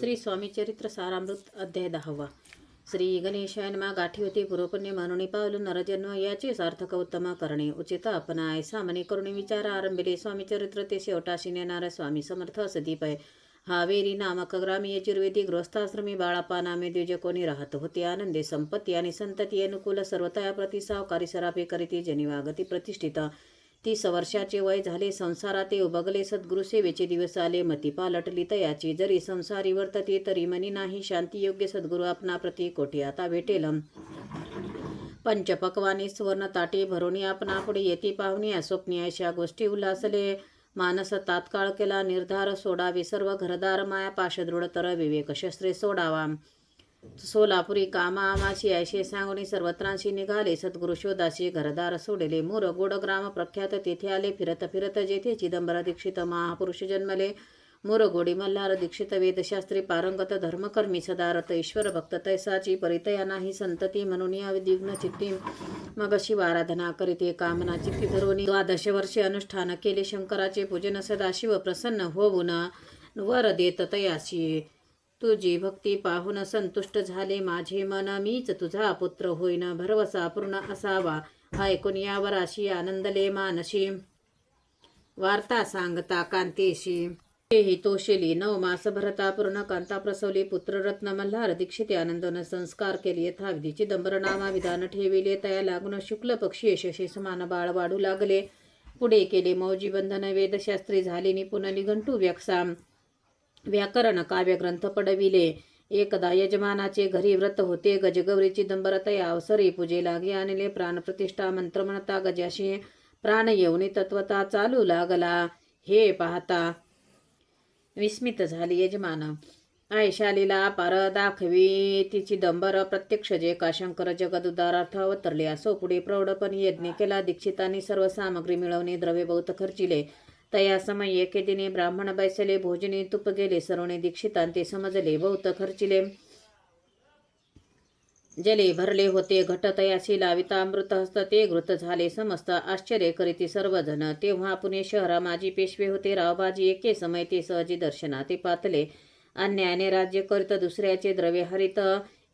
श्री स्वामी चरित्र सारामृत अध्याय दहावा. श्री गणेशायनमा गाठी होती पूर्वपुण्य मानुनी पावलं नरजन्म. याचे सार्थक उत्तम करणे. उचित आपणाय सामने करुणे विचार आरंभिले. स्वामी चरित्र ते शेवटाशी नेणारा स्वामी समर्थ सदीपय हावेरी नामक ग्रामी यजुर्वेदी गृहस्थाश्रमी बाळापा नामे द्विज कोणी राहत होते. आनंदे संपत्ती आणि संतती अनुकूल सर्वतया प्रति सावकारी सरापे करीती जनिवागती प्रतिष्ठित. तीस वर्षाचे वय झाले संसारात उभगले सद्गुरुसेवेचे सद्गुरु दिवस आले मती पालटली तयाची जरी संसारी वर्तते तरी मनी नाही शांती योग्य सद्गुरु आपणा प्रति कोठी आता भेटेल. पंचपक्वाने सुवर्ण ताटे भरोणी आपणापुढे येती येते पाहुणे अशा गोष्टी उल्हासले. मानस तात्काळ केला निर्धार सोडावे सर्व घरदार माया पाशदृढ तर विवेक शस्त्रे सोडावा. सोलापुरी कामा आमाशी ऐशे सांगून सर्वत्रांशी निघाले. सद्गुरु शोधाशी घरदार सोडले. मोर गोड ग्राम प्रख्यात तेथे आले. फिरत फिरत जेथे चिदंबर दीक्षित महापुरुष जन्मले. मोर गोडी मल्हार दीक्षित वेदशास्त्री पारंगत धर्मकर्मी सदारत ईश्वर भक्त तैसाची परितया नाही संतती म्हणून या विद्विग्न चित्ती मग शिवाराधना करीते. कामना चित्ती धरून द्वादश वर्षे अनुष्ठान केले. शंकराचे पूजन सदाशिव प्रसन्न होऊन वर देत तयाशी तुझी भक्ती पाहून संतुष्ट झाले माझे मन. मीच तुझा पुत्र होईन. भरवसा पूर्ण असावा. ऐकून यावर अशी आनंदले मानशी. वार्ता सांगता कांतेशी. हेही तोषेली नऊ मास भरता पूर्ण कांता प्रसवली. पुत्ररत्न मल्हार दीक्षिते आनंदन संस्कार केले. यथाविधी चिदंबर नामा विधान ठेविले. तया लागून शुक्ल पक्षी यशस्वी समान बाळ वाढू लागले. पुढे केले मौजी बंधन. वेदशास्त्री झाले. निपुण निघंटू व्यक्साम व्याकरण काव्यग्रंथ पडविले. एकदा यजमानाचे घरी व्रत होते. गजगौरीची दंबरतया अवसरी पूजे लागे आणले. प्राणप्रतिष्ठा मंत्र म्हणता गजाशी प्राण येऊनी तत्वता चालू लागला. हे पाहता विस्मित झाली यजमान. आयशालीला पार दाखवी. तिची दंबर प्रत्यक्ष जे काशंकर जगदुदारार्थ अवतरले. असो पुढे प्रौढपणी यज्ञ केला. दीक्षितांनी सर्व सामग्री मिळवणे द्रव्य बहुत खर्चिले. तया समय एके दिने ब्राह्मण बैसले भोजने तुप गेले सरोणे दीक्षितांते समजले बहुत खर्चिले. जले भरले होते घट तयाशी लाविता अमृत हस्त ते घृत झाले समस्त आश्चर्य करीती सर्वजण. तेव्हा पुणे शहरा माझी पेशवे होते रावबाजी एके समय ते सहजी दर्शना ते पातले. अन्यायाने राज्य करीत दुसऱ्याचे द्रव्य हरित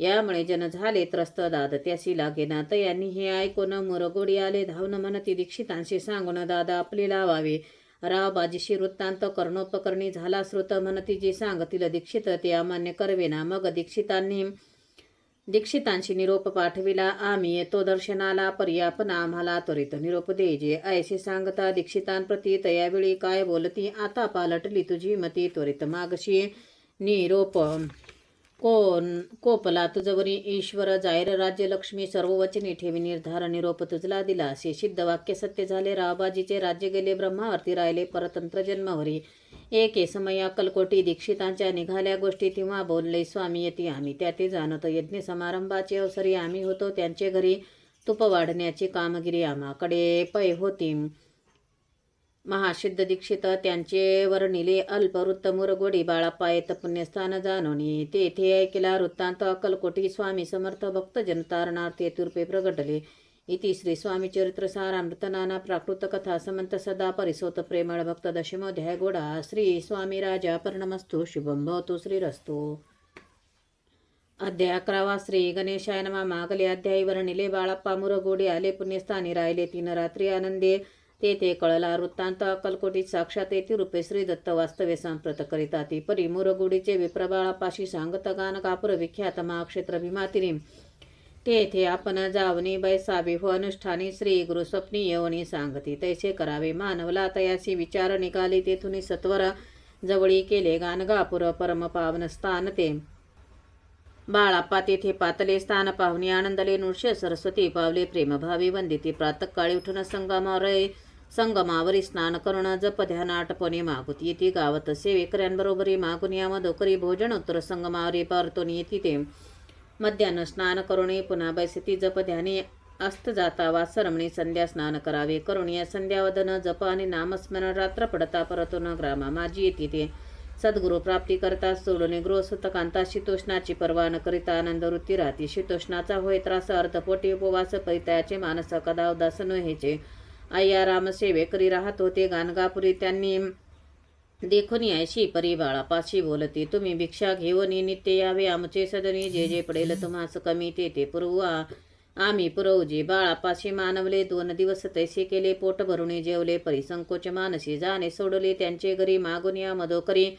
यामुळे जन झाले त्रस्त दाद. त्याशी लागेना तयांनी हे ऐकून मुरगोडी आले धावून म्हणती दीक्षितांशी सांगून दादा आपले लावावे. राव बाजीशी वृत्तांत कर्णोपकरणी झाला श्रुत म्हणती जे सांगतील दीक्षित ते अमान्य करवेना मग दीक्षितांनी दीक्षितांशी निरोप पाठविला. आम्ही येतो दर्शनाला पर्यापन आम्हाला त्वरित निरोप देजे. ऐसे सांगता दीक्षितांप्रती तयावेळी काय बोलती? आता पालटली तुझी मती त्वरित मागशी. निरोप कोण? कोपला तुझवरी ईश्वर जाहीर राज्य लक्ष्मी सर्व वचनी ठेवी निर्धार निरोप तुझला दिला. असे सिद्ध वाक्य सत्य झाले. रावबाजीचे राज्य गेले. ब्रह्मावरती राहिले परतंत्र जन्मावरी एके समय अक्कलकोटी दीक्षितांच्या निघाल्या गोष्टी तेव्हा बोलले स्वामी येते आम्ही. त्या ते जाणत यज्ञ समारंभाचे अवसरी आम्ही होतो. त्यांचे घरी तुप वाढण्याची कामगिरी आम्हाकडे पै होती. महासिद्ध दीक्षित त्यांचे वर्णिले अल्पवृत्त मुरगोडी बाळाप्पा येत पुण्यस्थान जाणवणी तेथे ऐकला वृत्तांत अक्कलकोटी स्वामी समर्थ भक्त जनतारणार्थे तुर्पे प्रगटले. इति श्री स्वामी चरित्र सारामृत नाना प्राकृत कथा समंत सदा परिसोत प्रेमळ भक्त दशमोध्याय गोडा. श्री स्वामी राजा पर्णमस्तु शुभम भवतु श्रीरस्तु. अध्याय अकरावा श्री गणेशाय नमा. मागले अध्यायी वर्णिले बाळाप्पा मुरगोडी आले पुण्यस्थानी राहिले तीन रात्री आनंदे. तेथे कळला. वृत्तांत अक्कलकोटीत साक्षात येथे रूपे श्री दत्त वास्तव्य सांप्रत करीता ती परी मुरगुडीचे विप्रबाळापाशी सांगत गान कापुर विख्यात महाक्षेत्र भीमातिरी. तेथे आपण जावनी बैसावी हो अनुष्ठानी श्री गुरु स्वप्नी येवनी सांगती. तैसे करावे मानवला तयासी विचार निघाले तेथून सत्वर जवळी केले गानगापुर परम पावन स्थान ते. बाळाप्पा तेथे पातले स्थान पाहुणे आनंदले नृष्य सरस्वती पावले प्रेमभावी वंदिती. प्रातकाळी उठून संगमावर संगमावरी स्नान करून जप ध्यान आटपणे मागुती येते गावत सेवेकऱ्यांबरोबरी मागून या मधोकरी भोजन उत्तर संगमावरी परतून येते ते मध्यान्न स्नान करुणे पुन्हा बैसती जप ध्याने अस्त जाता वा सरमणी संध्या स्नान करावे करून या संध्यावदन जप आणि नामस्मरण रात्र पडता परतून ग्रामा माझी येते ते. सद्गुरु प्राप्ती करता सोडून गृहसुतकांता शीतोष्णाची पर्वा न करिता आनंद वृत्ती राहते. शीतोष्णाचा होय त्रास अर्थपोटी उपवास परितयाचे मानस कदा उदासन व्हायचे. अय्या राम राहत होते. गाणगापुरी त्यांनी देखून यायशी परी बाळापाशी बोलती तुम्ही भिक्षा घेऊन नित्य यावे आमचे सदनी. जे जे पडेल तुम्हास कमी ते ते पुरवा. आम्ही पुरवजी. बाळापाशी मानवले दोन दिवस तैसे केले पोट भरून जेवले परिसंकोच मानसी. जाणे सोडले त्यांचे घरी मागून या मधोकरी.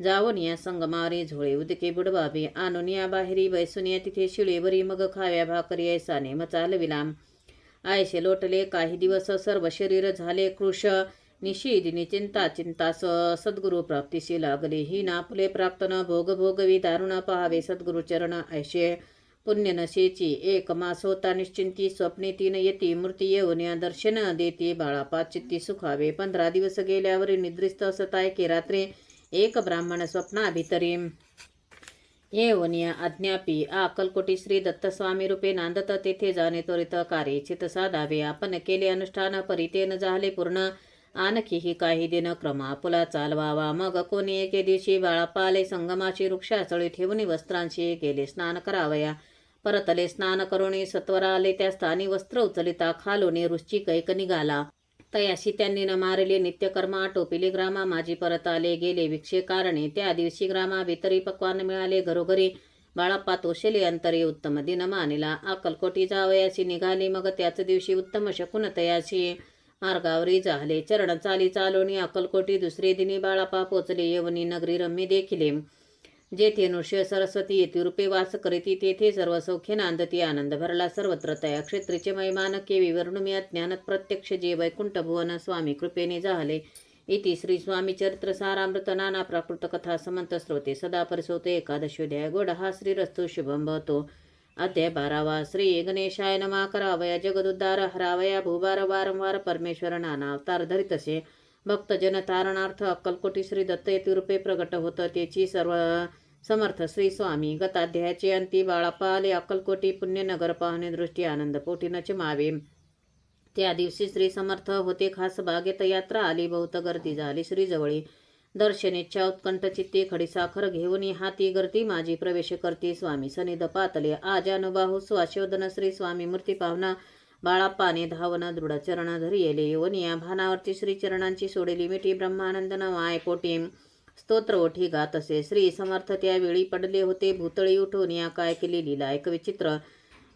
जाऊन या संगमारी झोळे उदके बुडवावे. आणून या बाहेरी बैसून या तिथे शिळेवरी. मग खाव्या भाकरी ऐसाने मग चालविला आयसे लोटले काही दिवस सर्व शरीर झाले कृश. निशिदिनी चिंता चिंता स सद्गुरु प्राप्तीशी लागले. ही नापुले प्राप्त न भोग भोगवी दारुण पहावे सद्गुरु चरण ऐशे. पुण्य नशेची एक मास होता निश्चिंती स्वप्ने तीन येती मूर्ती येऊन या दर्शन देती. बाळापात चित्ती सुखावे. पंधरा दिवस गेल्यावर निद्रिस्त असताय की रात्री. एक ब्राह्मण स्वप्नाभितरी. येऊन या अज्ञापी अक्कलकोटी श्री दत्तस्वामी रूपे नांदत तेथे जाणे त्वरित कार्य चित साधावे आपण केले अनुष्ठान परितेन झाले पूर्ण. आणखीही काही दिन क्रमापुला चालवावा. मग कोणी एके दिवशी बाळापाले संगमाची वृक्षाचळी ठेवून वस्त्रांशी गेले स्नान करावया. परतले स्नान करून सत्वर आले त्या स्थानी वस्त्र उचलिता खालोने रुची कैक निघाला. तयाशी त्यांनी न मारले नित्यकर्मा टोपिले ग्रामा माझी परत आले गेले भिक्षे कारणे. त्या दिवशी ग्रामा वितरी पक्वान मिळाले घरोघरी. बाळाप्पा तोशेले अंतरी उत्तम दिन मानिला. अक्कलकोटी जावयाशी निघाली मग त्याच दिवशी उत्तम शकून तयाशी. मार्गावरी झाले चरण चाली चालोनी अक्कलकोटी दुसरे दिनी बाळापा पोचले. येवनी नगरी रम्मी देखिले. जेथे नृष्य सरस्वती येथे रूपे वास करीती तेथे सर्व सौख्य नांदती आनंद भरला. सर्वत्र तया क्षेत्रीचे मैमान केवी विवर्णुमी ज्ञानात प्रत्यक्ष जे वैकुंठ भुवन स्वामी कृपेने झाले इति श्री स्वामी चरित्र सारामृत नाना प्राकृत कथा समंत स्रोते सदा परिसोते. एकादशोध्याय गोड हा श्रीरस्तु शुभम भवतो. अध्याय बारावा. श्री गणेशाय नमा करावया. जगदुद्धार हरावया. भूभार वारंवार परमेश्वर नाना अवतार धरितसे. भक्तजन तारणार्थ अक्कलकोटी श्री दत्त येथे रूपे प्रगट होतं त्याची सर्व समर्थ श्री स्वामी. गताध्यायाचे अंती बाळापाले अक्कलकोटी पुण्यनगर पाहणे दृष्टी आनंद पोटीनचे मावे. चिमावे त्या दिवशी श्री समर्थ होते खास बागेत यात्रा आली बहुत गर्दी झाली. श्रीजवळी दर्शनेच्छा उत्कंठ चित्ते खडीसाखर घेऊन हाती गर्दी माझी प्रवेश करते स्वामी. सनिध पातले आजानुबाहू स्वाशोधन. श्री स्वामी मूर्ती पाहुणा बाळाप्पाने धावन दृढ चरण येले येऊन या भानावरती श्रीचरणांची सोडेली मिठी ब्रह्मानंद नवाय पोटी स्तोत्र ओठी गात असे श्री समर्थ त्यावेळी पडले होते भूतळी उठून या काय केली लीला एक विचित्र.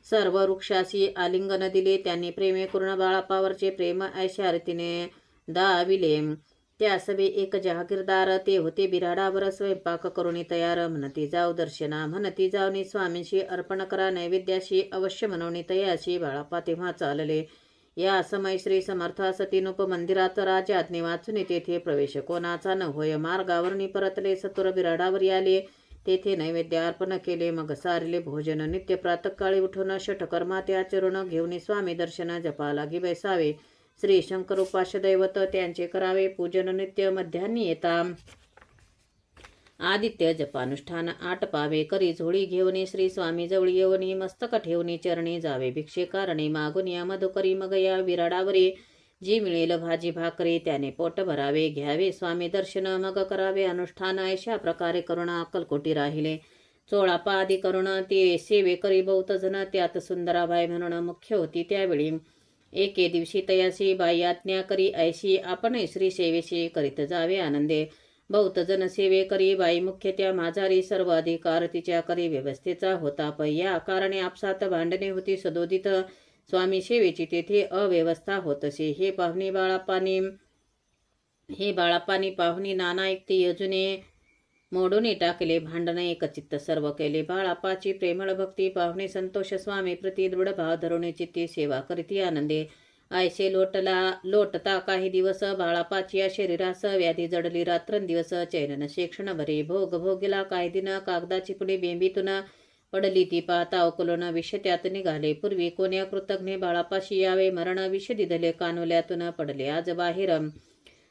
सर्व वृक्षाशी आलिंगन दिले त्यांनी प्रेमे पूर्ण बाळापावरचे प्रेम ऐशा रीतीने दाविले. त्या सभे एक जहागीरदार ते होते बिराडावर स्वयंपाक करून तयार. म्हणती जाऊ दर्शना म्हणती जावनी स्वामींशी अर्पण करा नैवेद्याशी अवश्य म्हणवणी तयाशी. बाळापा तेव्हा चालले. या समय श्री समर्थ सतीनुप मंदिरात राजाज्ञे वाचून तेथे प्रवेश. कोणाचा न होय मार्गावरनी परतले सतुर बिराडावर आले तेथे नैवेद्य अर्पण केले मग सारले भोजन नित्य प्रातकाळी उठून षटकर्मा ते आचरण घेऊन स्वामी दर्शन जपा लागी बैसावे श्री शंकर उपाशदैवत त्यांचे करावे पूजन नित्य मध्यान्नी येता. आदित्य जपानुष्ठान आटपावे करी झोळी घेऊन श्री स्वामी जवळी येऊनी मस्तक ठेवणी चरणी जावे भिक्षे कारणे मागून या मधुकरी मग या विराडावरी. जी मिळेल भाजी भाकरी त्याने पोट भरावे घ्यावे स्वामी दर्शन मग करावे अनुष्ठान अशा प्रकारे करुण अक्कलकोटी राहिले. चोळापा आदी करुण ते सेवे करी बहुत जण त्यात सुंदराबाई म्हणून मुख्य होती त्यावेळी. एके दिवशी तयासी बाई आज्ञा करी ऐशी आपण श्री सेवेशी करीत जावे आनंदे. बहुत जन सेवे करी बाई मुख्य त्या माझारी सर्व अधिकार तिच्या करी व्यवस्थेचा होता पै. या कारणे आपसात भांडणे होती सदोदित. स्वामी सेवेची तेथे अव्यवस्था होत असे हे पाहुणे बाळापानी हे बाळापानी पाहुणी नाना एकती योजने मोडून टाकले भांडण एकचित्त सर्व केले. बाळापाची प्रेमळ भक्ती पाहुणे संतोष स्वामी प्रति दृढ भाव धरुणे चित्ती सेवा करीती आनंदे. आयसे लोटला लोटता काही दिवस बाळापाची या शरीरास व्याधी जडली रात्रंदिवस चैनन शिक्षण भरे भोग भोगीला काही दिन कागदाची पुढे बेंबीतून पडली ती पाहता अकुलन विष त्यात निघाले. पूर्वी कोण्या कृतज्ञ बाळापाशी यावे मरण विष दिधले कानोल्यातून पडले. आज बाहेर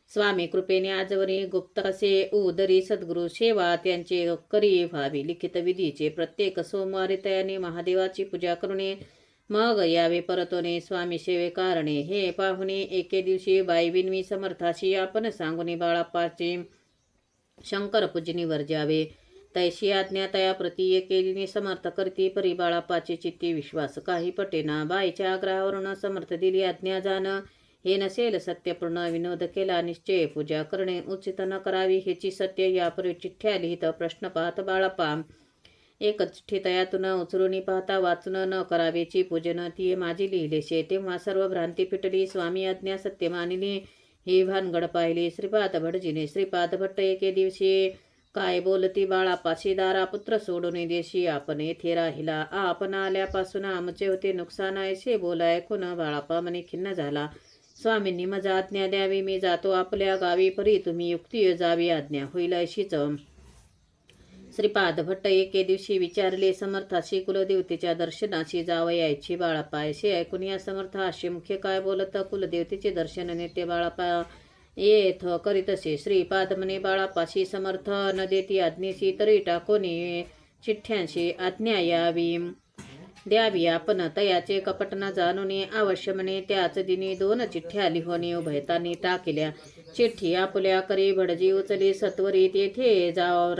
स्वामी कृपेने आजवरी गुप्त असे उदरी सद्गुरु सेवा त्यांचे करी व्हावी. लिखित विधीचे प्रत्येक सोमवारी तयाने महादेवाची पूजा करुणे मग यावे परतोने स्वामी सेवे कारणे. हे पाहुणे एके दिवशी बाईविनवी समर्थाशी आपण सांगुनी बाळाप्पाचे शंकर पूजनीवर जावे. तैशी आज्ञा तया प्रती एकेदिनी समर्थ करती परी बाळाप्पाचे चित्ती विश्वास काही पटेना. बाईच्या आग्रहावरून समर्थ दिली आज्ञा जाणं. हे नसेल सत्यपूर्ण विनोद केला निश्चय. पूजा करणे उचित न करावी हेची सत्य यापूर्वी चिठ्ठ्या लिहित प्रश्न पाहत बाळापा एक चिठ्ठी तयातून उचलून पाहता वाचून न करावेची पूजन ती माझी लिहिलेशे तेव्हा सर्व भ्रांती फिटली स्वामी आज्ञा सत्य मानिली. ही भानगड पाहिली श्रीपाद भटजीने. श्रीपाद भट्ट एके दिवशी काय बोलती बाळापाशी दारा पुत्र सोडून देशी. आपण येथे राहिला. आपण आल्यापासून आमचे होते नुकसान आहे. बोलाय बाळापा म्हणे खिन्न झाला. स्वामींनी माझा आज्ञा द्यावी मी जातो आपल्या गावी परी तुम्ही युक्ती जावी आज्ञा होईल अशीच. श्रीपाद भट्ट एके दिवशी विचारले समर्थाशी कुलदेवतेच्या दर्शनाशी जावयाची बाळापा असे ऐकून या समर्थ अशी मुख्य काय बोलत? कुलदेवतेचे दर्शन नेते बाळापा येथ करीतसे श्रीपाद म्हणे बाळापाशी समर्थ न देती आज्ञेशी तरी टाकोनी चिठ्ठ्यांशी आज्ञा यावी. द्यावी. आपण तयाचे कपट न जाणून अवश्य म्हणे. त्याच दिनी दोन चिठ्ठ्या लिहून उभयतांनी टाकल्या. चिठ्ठी आपल्या करी भडजी उचली सत्वरी तेथे जाव